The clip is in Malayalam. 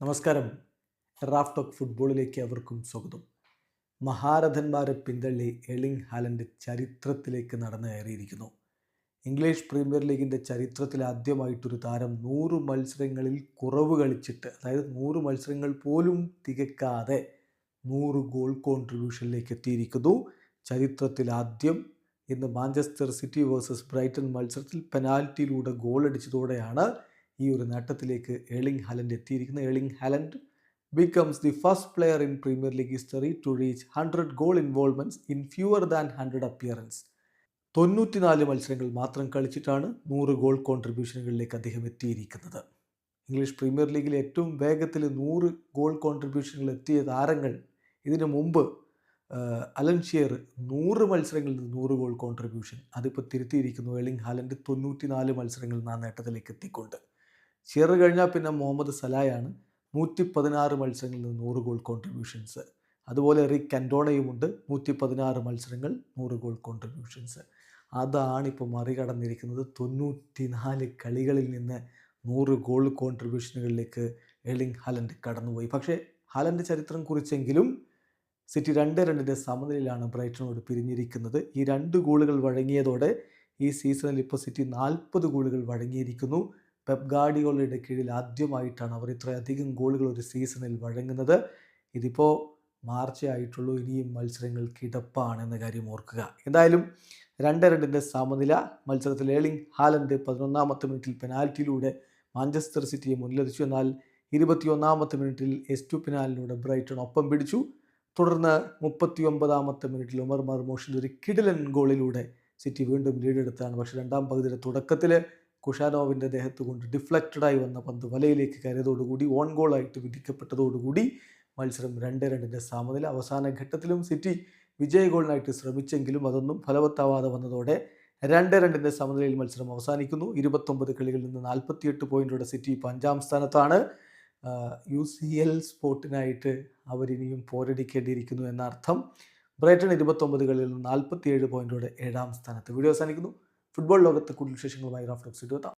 നമസ്കാരം. റാഫ് ടോക്ക് ഫുട്ബോളിലേക്ക് അവർക്കും സ്വാഗതം. മഹാരഥന്മാരെ പിന്തള്ളി എളിങ് ഹാലൻഡ് ചരിത്രത്തിലേക്ക് നടന്നു കയറിയിരിക്കുന്നു. ഇംഗ്ലീഷ് പ്രീമിയർ ലീഗിന്റെ ചരിത്രത്തിൽ ആദ്യമായിട്ടൊരു താരം നൂറ് മത്സരങ്ങളിൽ കുറവ് കളിച്ചിട്ട് അതായത് നൂറ് മത്സരങ്ങൾ പോലും തികക്കാതെ നൂറ് ഗോൾ കോൺട്രിബ്യൂഷനിലേക്ക് എത്തിയിരിക്കുന്നു. ചരിത്രത്തിൽ ആദ്യം ഇന്ന് മാഞ്ചസ്റ്റർ സിറ്റി വേഴ്സസ് ബ്രൈറ്റൺ മത്സരത്തിൽ പെനാൽറ്റിയിലൂടെ ഗോൾ അടിച്ചതോടെയാണ് ഈ ഒരു നേട്ടത്തിലേക്ക് എളിങ് ഹാലൻഡ് എത്തിയിരിക്കുന്നത് Erling Haaland becomes the first player in Premier League history to reach hundred goal involvements in fewer than hundred appearance തൊണ്ണൂറ്റിനാല് മത്സരങ്ങൾ മാത്രം കളിച്ചിട്ടാണ് നൂറ് ഗോൾ കോൺട്രിബ്യൂഷനുകളിലേക്ക് അദ്ദേഹം എത്തിയിരിക്കുന്നത്. ഇംഗ്ലീഷ് പ്രീമിയർ ലീഗിൽ ഏറ്റവും വേഗത്തിൽ നൂറ് ഗോൾ കോൺട്രിബ്യൂഷനുകൾ എത്തിയ താരങ്ങൾ ഇതിനു മുമ്പ് അലൻ ഷിയർ നൂറ് മത്സരങ്ങളിൽ നിന്ന് നൂറ് ഗോൾ കോൺട്രിബ്യൂഷൻ അതിപ്പോൾ തിരുത്തിയിരിക്കുന്നു. എളിങ് ഹാലൻഡ് തൊണ്ണൂറ്റിനാല് മത്സരങ്ങളിൽ നിന്ന് ആ നേട്ടത്തിലേക്ക് എത്തിക്കൊണ്ട്. ഷിയർ കഴിഞ്ഞാൽ പിന്നെ മുഹമ്മദ് സലായാണ് നൂറ്റി പതിനാറ് മത്സരങ്ങളിൽ നിന്ന് നൂറ് ഗോൾ കോൺട്രിബ്യൂഷൻസ് അതുപോലെ റിക് കൻഡോണയുമുണ്ട് നൂറ്റി പതിനാറ് മത്സരങ്ങൾ നൂറ് ഗോൾ കോൺട്രിബ്യൂഷൻസ് അതാണ് ഇപ്പോൾ മറികടന്നിരിക്കുന്നത്. തൊണ്ണൂറ്റിനാല് കളികളിൽ നിന്ന് നൂറ് ഗോൾ കോൺട്രിബ്യൂഷനുകളിലേക്ക് എളിങ് ഹാലൻഡ് കടന്നുപോയി. പക്ഷേ ഹാലൻഡ് ചരിത്രം കുറിച്ചെങ്കിലും സിറ്റി രണ്ട് രണ്ടിന്റെ സമനിലയിലാണ് ബ്രൈറ്റനോട് പിരിഞ്ഞിരിക്കുന്നത്. ഈ രണ്ട് ഗോളുകൾ വഴങ്ങിയതോടെ ഈ സീസണിൽ ഇപ്പോൾ സിറ്റി നാൽപ്പത് ഗോളുകൾ വഴങ്ങിയിരിക്കുന്നു. പെപ് ഗാർഡിയോളയുടെ കീഴിൽ ആദ്യമായിട്ടാണ് അവർ ഇത്രയധികം ഗോളുകൾ ഒരു സീസണിൽ വഴങ്ങുന്നത്. ഇതിപ്പോൾ മാർച്ച് ആയിട്ടുള്ളൂ. ഇനിയും മത്സരങ്ങൾ കിടപ്പാണ് എന്ന കാര്യം ഓർക്കുക. എന്തായാലും രണ്ട് രണ്ടിന്റെ സമനില. മത്സരത്തിൽ ഏളിംഗ് ഹാലൻഡ് പതിനൊന്നാമത്തെ മിനിറ്റിൽ പെനാൽറ്റിയിലൂടെ മാഞ്ചസ്റ്റർ സിറ്റിയെ മുന്നിലെത്തിച്ചു എന്നാൽ ഇരുപത്തിയൊന്നാമത്തെ മിനിറ്റിൽ എസ് ടു എസ്റ്റുപിനാലിലൂടെ ബ്രൈറ്റൺ ഒപ്പം പിടിച്ചു. തുടർന്ന് മുപ്പത്തിയൊമ്പതാമത്തെ മിനിറ്റിൽ ഉമർ മർമോഷിന്റെ ഒരു കിടിലൻ ഗോളിലൂടെ സിറ്റി വീണ്ടും ലീഡെടുത്താണ്. പക്ഷേ രണ്ടാം പകുതിയുടെ തുടക്കത്തിൽ കുഷാനോവിന്റെ ദേഹത്ത് കൊണ്ട് ഡിഫ്ലക്റ്റഡായി വന്ന പന്ത് വലയിലേക്ക് കയറിയതോടുകൂടി ഓൺ ഗോളായിട്ട് വിധിക്കപ്പെട്ടതോടുകൂടി മത്സരം രണ്ട് രണ്ടിന്റെ സമനില. അവസാന ഘട്ടത്തിലും സിറ്റി വിജയ ഗോളിനായിട്ട് ശ്രമിച്ചെങ്കിലും അതൊന്നും ഫലവത്താവാതെ വന്നതോടെ രണ്ട് രണ്ടിന്റെ സമനിലയിൽ മത്സരം അവസാനിക്കുന്നു. ഇരുപത്തൊമ്പത് കളികളിൽ നിന്ന് നാൽപ്പത്തിയെട്ട് പോയിന്റോടെ സിറ്റി ഇപ്പോൾ അഞ്ചാം സ്ഥാനത്താണ്. യു സി എൽ സ്പോർട്ടിനായിട്ട് അവരിനിയും പോരടിക്കേണ്ടിയിരിക്കുന്നു എന്നർത്ഥം. ബ്രൈറ്റൺ ഇരുപത്തൊമ്പത് കളിയിൽ നിന്ന് നാൽപ്പത്തിയേഴ് പോയിന്റോടെ ഏഴാം സ്ഥാനത്ത്. വീഡിയോ അവസാനിക്കുന്നു. ഫുട്ബോൾ ലോകത്തെ കൂടുതൽ വിശേഷങ്ങളുമായി റാഫ്റ്റോക്സ് ഇരുപത്താം